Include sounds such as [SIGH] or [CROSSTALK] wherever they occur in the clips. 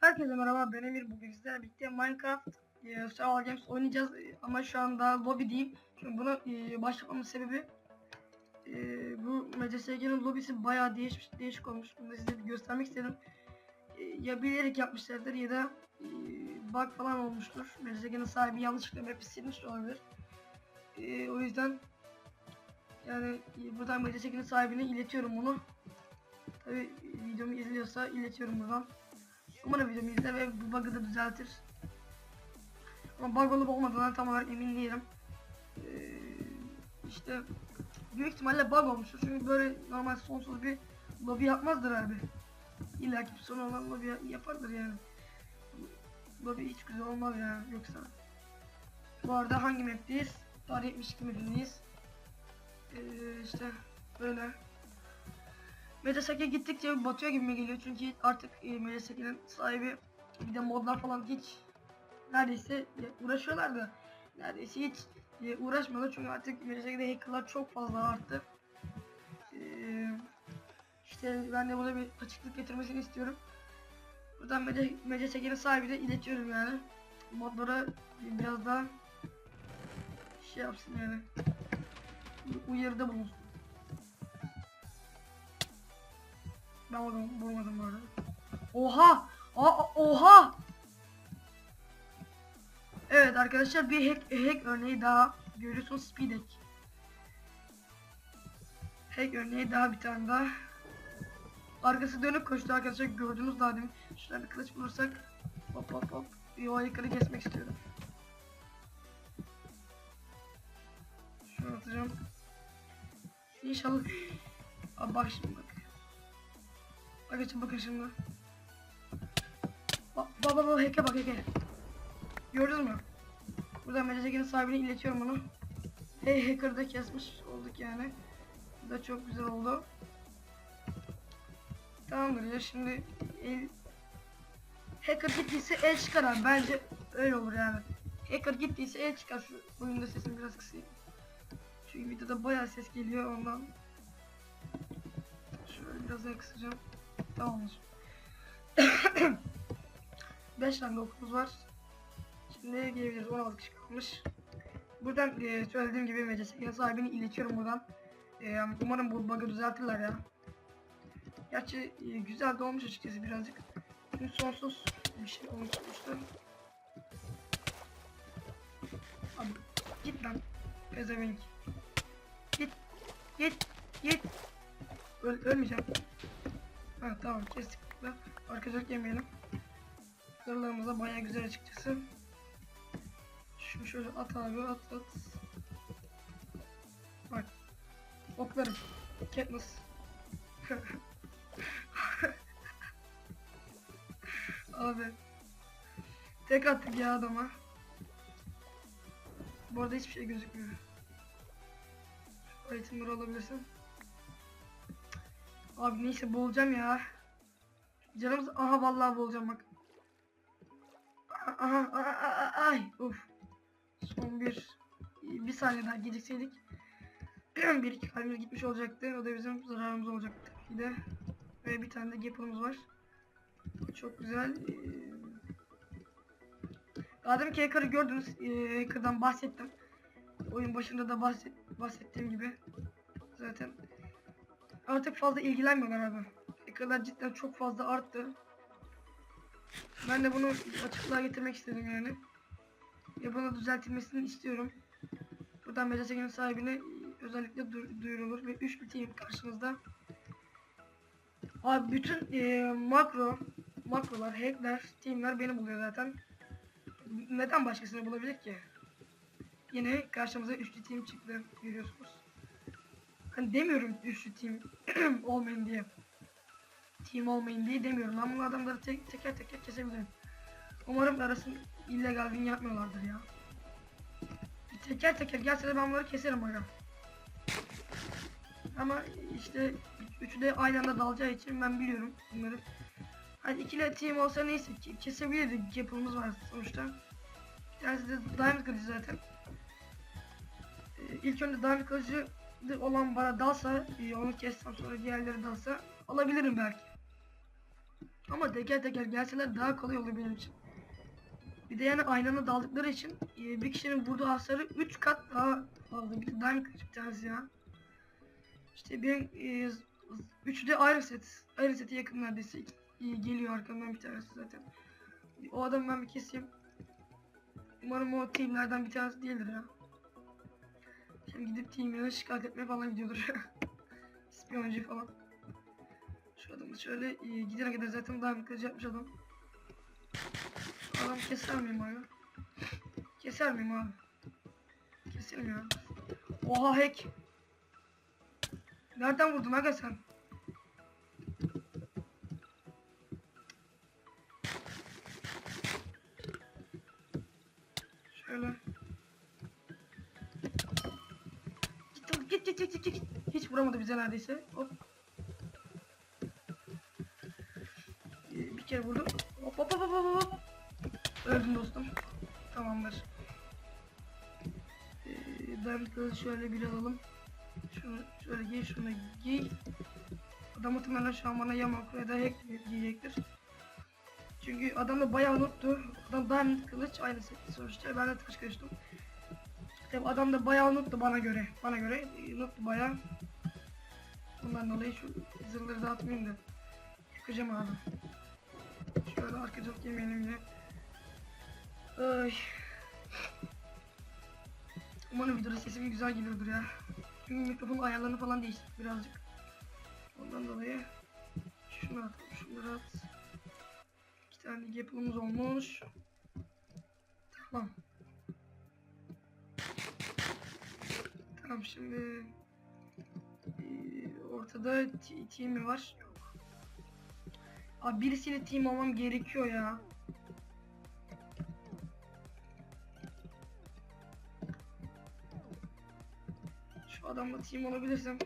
Herkese merhaba ben Emir. Bugün sizlerle birlikte Minecraft e, Survival Games oynayacağız. E, ama şu anda lobideyim çünkü bunu e, başlamamın sebebi e, bu MCSG'nin lobisi bayağı değişmiş değişik olmuş. Bunu da size göstermek istedim. E, ya bilerek yapmışlardır ya da e, bug falan olmuştur. MCSG'nin sahibi yanlışlıkla map'i silmiş olabilir. E, o yüzden yani buradan MCSG'nin sahibine iletiyorum bunu tabi videomu izliyorsa iletiyorum buradan Umarım videomu izler ve bu bug'ı da düzeltir. Ama bug olup olmadığından tam olarak emin değilim. Ee, işte büyük ihtimalle bug olmuştur. Çünkü böyle normal sonsuz bir lobi yapmazdır abi. İlla ki sonu olan lobi yapardır yani. Lobi hiç güzel olmaz yani yoksa. Bu arada hangi map'teyiz? Tarih 72 map'indeyiz. Ee, işte böyle. Metasaki gittikçe batıyor gibi mi geliyor çünkü artık e, Metasaki'nin sahibi bir de modlar falan hiç neredeyse uğraşıyorlar da neredeyse hiç e, uğraşmıyorlar çünkü artık Metasaki'de hackerlar çok fazla arttı. E, işte ben de buna bir açıklık getirmesini istiyorum. Buradan Metasaki'nin sahibi de iletiyorum yani. Modlara biraz daha şey yapsın yani. Uyarıda bulunsun. Ben vurdum, vurmadım bu. Oha! Aa, oha! Evet arkadaşlar bir hack, hack örneği daha görüyorsunuz speed hack. Hack örneği daha bir tane daha. Arkası dönük koştu arkadaşlar gördünüz daha demin. Şuradan bir kılıç bulursak hop hop hop. O yukarı kesmek istiyorum. Şunu atacağım. İnşallah. Abi bak şimdi bak. Arkadaşlar bakın şimdi. Bak bak bak hack'e bak hack'e. Gördünüz mü? Buradan Mecezege'nin sahibine iletiyorum bunu. Hey hacker'ı da kesmiş olduk yani. Bu da çok güzel oldu. Tamamdır ya şimdi el... Hacker gittiyse el çıkar abi bence öyle olur yani. Hacker gittiyse el çıkar şu oyunda sesini biraz kısayım. Çünkü videoda bayağı ses geliyor ondan. Şöyle biraz daha kısacağım. Tamamdır. 5 [COUGHS] tane okumuz var. Şimdi gelebiliriz. 16 kişi kalmış. Buradan e, söylediğim gibi meclisin sahibini iletiyorum buradan. E, umarım bu bug'ı düzeltirler ya. Gerçi e, güzel de olmuş açıkçası birazcık. Çünkü sonsuz bir şey olmuş sonuçta. Abi git lan. Pezevenk. Git. Git. Öl ölmeyeceğim. Ha tamam kestik. Arkadaşlar yemeyelim. Zırhlarımız da baya güzel açıkçası. Şunu şöyle at abi at at. Bak. Oklarım. Katniss. [LAUGHS] abi. Tek attık ya adama. Bu arada hiçbir şey gözükmüyor. İtemleri alabilirsin. Abi neyse boğulacağım ya. Canımız aha vallahi boğulacağım bak. Aha, aha, aha, ay uf. Son bir bir saniye daha gecikseydik [CLEARS THROAT] bir iki kalbimiz gitmiş olacaktı. O da bizim zararımız olacaktı ki de. Ve bir tane de gap'ımız var. Çok güzel. Ee, Daha deminki hacker'ı gördünüz. Ee, hacker'dan bahsettim. Oyun başında da bahset, bahsettiğim gibi. Zaten artık fazla ilgilenmiyorlar abi. Hacker'lar cidden çok fazla arttı. Ben de bunu açıklığa getirmek istedim yani. Ve buna düzeltilmesini istiyorum. Buradan Mecasegen'in sahibine özellikle du- duyurulur ve 3 bir team karşınızda. Abi bütün e, makro, makrolar, hackler, teamler beni buluyor zaten. Neden başkasını bulabilir ki? Yine karşımıza üçlü team çıktı görüyorsunuz. Hani demiyorum üçlü team [CLEARS THROAT] olmayın diye. Team olmayın diye demiyorum. Ben bu adamları tek, teker teker kesebilirim. Umarım arasın illegal win yapmıyorlardır ya. Teker teker gelse de ben bunları keserim aga. Ama işte üçü de aynı anda dalacağı için ben biliyorum bunları. Hani ikili team olsa neyse kesebilirdik yapımız var sonuçta. Bir tanesi de Diamond kılıcı zaten. İlk önce Diamond kılıcı olan bana dalsa, e, onu kessem sonra diğerleri dalsa alabilirim belki. Ama teker teker gelseler daha kolay olur benim için. Bir de yani aynanı daldıkları için e, bir kişinin vurduğu hasarı 3 kat daha fazla. Bir de diamond kılıç bir tanesi ya. İşte benim üçü de Iron Set. Iron Set'e yakın neredeyse. E, geliyor arkamdan bir tanesi zaten. O adamı ben bir keseyim. Umarım o teamlerden bir tanesi değildir ya. Şimdi gidip teamlerine şikayet etmeye falan gidiyordur. [LAUGHS] İspiyoncu falan. Şu adamı şöyle e, gidene kadar zaten daha bir yapmış adam. Şu adam keser miyim abi? Keser miyim abi? Ya. Oha hack. Nereden vurdun aga sen? Git git git git git. Hiç vuramadı bize neredeyse. Hop. Ee, Bir kere vurdum. Hop hop hop hop hop. Öldüm dostum. Tamamdır. Ee, ben şöyle bir alalım. Şunu şöyle giy, şunu giy. Adam muhtemelen şu an bana yamak ya da hack giyecektir. Çünkü adam da bayağı unuttu. Adam diamond kılıç aynı setti sonuçta. Ben de taş kılıçtım. Tabi adam da bayağı unuttu bana göre. Bana göre unuttu bayağı. Bundan dolayı şu zırhları dağıtmayayım da. Yakacağım abi. Şöyle arkacalık yemeyelim yine. Ay. Umarım videoda sesim güzel geliyordur ya. Çünkü mikrofon ayarlarını falan değiştirdik birazcık. Ondan dolayı şunu at, şunları at. İki tane yapılımız olmuş. Tamam. Tamam şimdi eee, ortada team'i var. Yok. Abi birisiyle team olmam gerekiyor ya. Şu adamla team olabilirsem.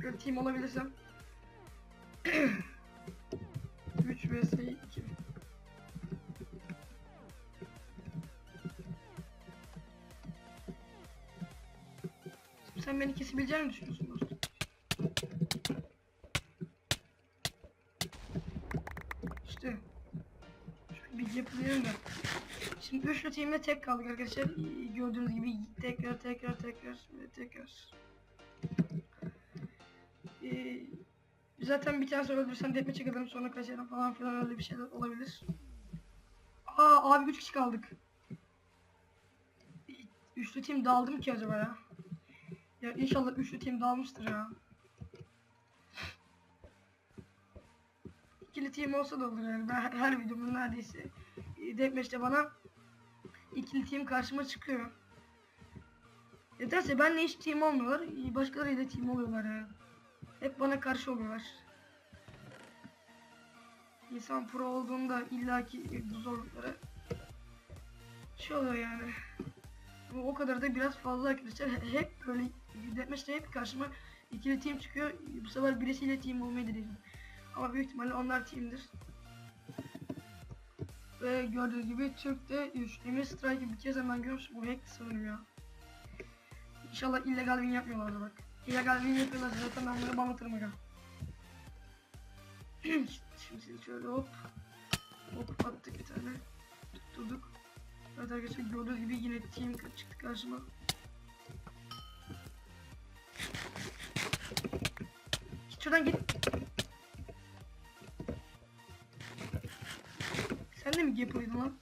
Şöyle team olabilirsem. [CLEARS THROAT] 3 vs 2. Sen beni kesebileceğini düşünüyorsun dostum? İşte. Şöyle bir yapılayım da. Şimdi üçlü teamle tek kaldık arkadaşlar. Gördüğünüz gibi tekrar tekrar tekrar ve tekrar. Ee, zaten bir tane öldürsem deathmatch'e kalırım sonra kaçarım falan filan öyle bir şeyler olabilir. Aa abi 3 kişi kaldık. Üçlü team daldı mı ki acaba ya? Ya inşallah üçlü team dalmıştır ya. İkili team olsa da olur yani. Ben her, her videomda neredeyse e, deathmatch'te bana ikili team karşıma çıkıyor. Yeterse benle hiç team olmuyorlar. e, Başkalarıyla team oluyorlar yani. Hep bana karşı oluyorlar. İnsan pro olduğunda illaki bu zorluklara şey oluyor yani. Bu o kadar da biraz fazla arkadaşlar. He- Hep böyle deathmatch'te hep karşıma ikili team çıkıyor. Bu sefer birisiyle team olmayı deneyeceğim. Ama büyük ihtimalle onlar team'dir. Ve gördüğünüz gibi Türk'te Emir Strike'ı bir kez hemen görmüş. Bu hack sanırım ya. İnşallah illegal win yapmıyorlardı bak. İllegal win yapıyorlar zaten ben bunları banlatırım aga. [CLEARS THROAT] Şimdi şöyle hop. Hop attık bir tane. Tutturduk. Evet arkadaşlar gördüğünüz gibi yine team çıktı karşıma. Git şuradan git. Sen de mi yapıydın lan?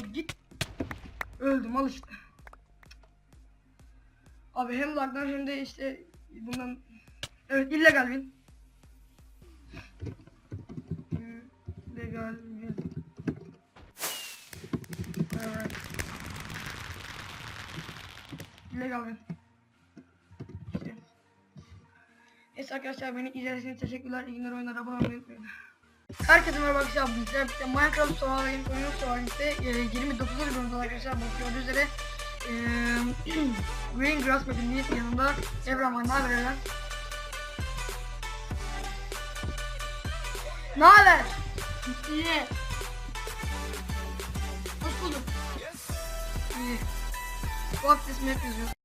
Abi git. Öldüm al işte. Abi hem lagdan hem de işte bundan Evet illegal win. Legal win. Evet. Illegal win. İşte. Neyse arkadaşlar beni izlediğiniz için teşekkürler. İyi günler oyunlara abone olmayı unutmayın. Herkese merhaba arkadaşlar. Bizler birlikte Minecraft Survival oyunu Survival'de e, 29. bölümde arkadaşlar gördüğünüz üzere e, [CLEARS THROAT] Green Grass map'inin yanında Evren var. Ne haber Evren? Ne? Ye. Hoş bulduk. Yes. Bu akses map yazıyor.